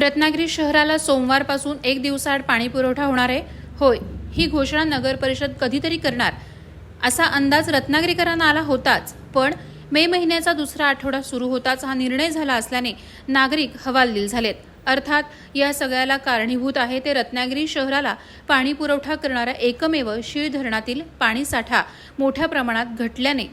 रत्नागिरी शहराला सोमवारपासून एक दिवसाआड पाणी पुरवठा होणार आहे. होय ही घोषणा नगर परिषद कधीतरी करणार असा अंदाज रत्नागिरीकरांना आला होताच. पण मे महिन्याचा दुसरा आठवडा सुरू होताच हा निर्णय झाला असल्याने नागरिक हवालदिल झालेत. अर्थात या सगळ्याला कारणीभूत आहे ते रत्नागिरी शहराला पाणी पुरवठा करणाऱ्या एकमेव शीळ धरणातील पाणीसाठा मोठ्या प्रमाणात घटल्याने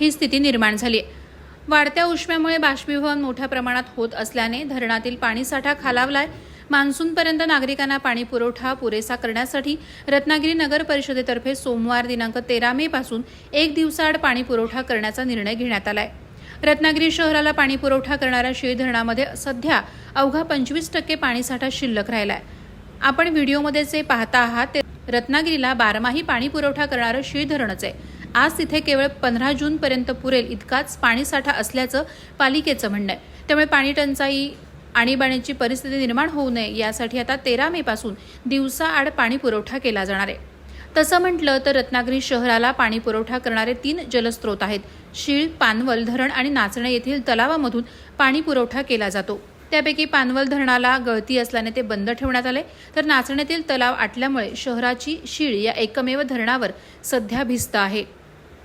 ही स्थिती निर्माण झाली आहे वाढत्या उष्म्यामुळे बाष्पीभवन मोठ्या प्रमाणात होत असल्याने धरणातील पाणीसाठा खालावलाय. मान्सूनपर्यंत नागरिकांना पाणी पुरवठा पुरेसा करण्यासाठी रत्नागिरी नगर परिषदेतर्फे सोमवार दिनांक तेरा मे पासून एक दिवसाआड पाणी पुरवठा करण्याचा निर्णय घेण्यात आलाय. रत्नागिरी शहराला पाणी पुरवठा करणाऱ्या शिळ धरणामध्ये सध्या अवघा पंचवीस टक्के पाणीसाठा शिल्लक राहिलाय. आपण व्हिडिओमध्ये जे पाहता आहात ते रत्नागिरीला बारमाही पाणी पुरवठा करणारं शिळ धरणच आहे. आज तिथे केवळ पंधरा जूनपर्यंत पुरेल इतकाच पाणीसाठा असल्याचं पालिकेचं म्हणणं आहे. त्यामुळे पाणी टंचाई आणीबाणीची परिस्थिती निर्माण होऊ नये यासाठी आता तेरा मे पासून दिवसाआड पाणी पुरवठा केला जाणार आहे. तसं म्हटलं तर रत्नागिरी शहराला पाणी पुरवठा करणारे तीन जलस्रोत आहेत. शीळ पानवल धरण आणि नाचणे येथील तलावामधून पाणी पुरवठा केला जातो. त्यापैकी पानवल धरणाला गळती असल्याने ते बंद ठेवण्यात आले. तर नाचण्यातील तलाव आटल्यामुळे शहराची शीळ या एकमेव धरणावर सध्या भिस्त आहे.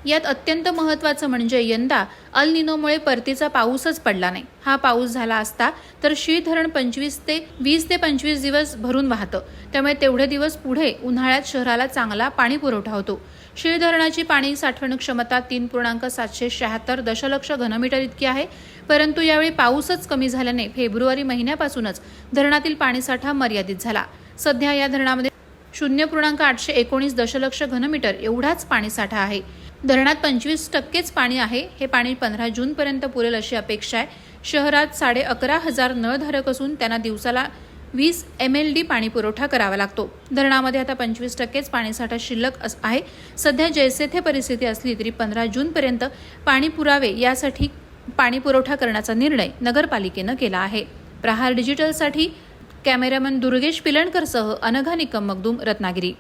यात अत्यंत महत्त्वाचं म्हणजे यंदा अल निनोमुळे परतीचा पाऊसच पडला नाही. हा पाऊस झाला असता तर शी धरण पंचवीस ते वीस ते पंचवीस दिवस भरून वाहतं. त्यामुळे तेवढे दिवस पुढे उन्हाळ्यात शहराला चांगला पाणी पुरवठा होतो. शीळ धरणाची पाणी साठवण क्षमता तीन पूर्णांक सातशे शहात्तर दशलक्ष घनमीटर इतकी आहे. परंतु यावेळी पाऊसच कमी झाल्याने फेब्रुवारी महिन्यापासूनच धरणातील पाणीसाठा मर्यादित झाला. सध्या या धरणामध्ये शून्य पूर्णांक आठशे एकोणीस दशलक्ष घनमीटर एवढाच पाणीसाठा आहे. धरणात पंचवीस टक्केच पाणी आहे. हे पाणी पंधरा जूनपर्यंत पुरेल अशी अपेक्षा आहे. शहरात साडे अकरा हजार नळधारक असून त्यांना दिवसाला वीस एम एल डी पाणी पुरवठा करावा लागतो. धरणामध्ये आता पंचवीस टक्केच पाणीसाठा शिल्लक अस- आहे. सध्या जैसेथे परिस्थिती असली तरी पंधरा जूनपर्यंत पाणी पुरावे यासाठी पाणी पुरवठा करण्याचा निर्णय नगरपालिकेनं केला आहे. प्रहार डिजिटलसाठी कॅमेरामन दुर्गेश पिलणकरसह अनघा निकम मगदूम रत्नागिरी.